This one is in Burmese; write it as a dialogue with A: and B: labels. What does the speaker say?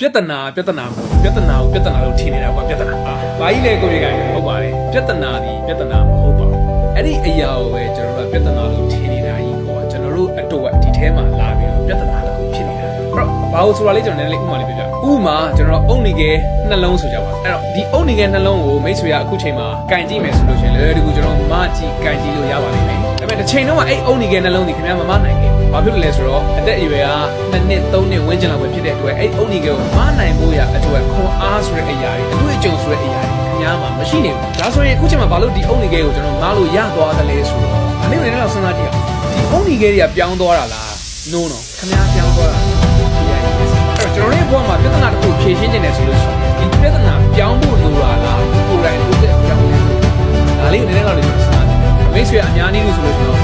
A: ပြဿနာပြဿနာကိုပြဿနာကိုပြဿနာလို့ထင်နေတာကွာပြဿနာဘာကြီးလဲကိုကြီးကဟုတ်ပါတယ်ပြဿနာဒီပြဿနာမဟုတ်ပါဘူးအဲ့ဒီအရာကိုပဲကျွန်တော်တို့ကပြဿနာလို့ထင်နေတာကြီးကွာကျွန်တော်တို့အတွက်ဒီထဲမှာလာပြီးတော့ပြဿနာတစ်ခုဖြစ်နေတာအဲ့တော့ဘာလို့ဆိုတာလေးကျွန်တော်နည်းနည်းလေးဥပမာလေးပြပြဥပမာကျွန်တော်အုတ်နေကဲနှလုံးဆိုကြပါအဲ့တော့ဒီအုတ်နေကဲနှလုံးကိုမိတ်ဆွေကအခုချိန်မှာကင်ကြည့်မယ်ဆိုလို့ရှိရင်လည်းဒီကူကျွန်တော်မကြည့်ကင်ကြည့်လို့ရပါလိမ့်မယ်ဒါပေမဲ့တစ်ချိန်တော့အဲ့အုတ်နေကဲနှလုံးဒီခင်ဗျားမမနိုင်ခဲ့ ဘာဖြစ်လို့လဲဆိုတော့အသက်အရွယ်က2နှစ်3နှစ်ဝန်းကျင်လောက်ပဲဖြစ်တဲ့အတွက်အဲ့အုတ်နေကဲကိုမနိုင်ဖို့ရအတွက်ခွန်အားဆိုတဲ့အရာတွေအတွေ့အကြုံဆိုတဲ့အရာတွေခင်ဗျားမှာမရှိနေဘူးဒါဆိုရင်အခုချိန်မှာဘာလို့ဒီအုတ်နေကဲကိုကျွန်တော်မလို့ရသွားတယ်လဲဆိုတော့ဒါလေးကိုလည်းတော့စဉ်းစားကြည့်အောင်ဒီအုတ်နေကဲတွေကပြောင်းသွားတာလား no no ခင်ဗျားပြောင်းသွားတာအဲ့တော့ကျွန်တော်တို့ရဲ့ဘဝမှာပြဿနာတစ်ခုဖြေရှင်းနေတယ်ဆိုလို့ရှိရင်ဒီပြဿနာပြောင်းဖို့လိုတာလားကိုယ်တိုင်ကိုယ်တိုင်ပြောင်းလဲဒါလေးကိုနည်းနည်းတော့လေးကျွန်တော်စဉ်းစားကြည့်မိတ်ဆွေအများကြီးလို့ဆိုလို့ရှိရင်ကိုယ်တို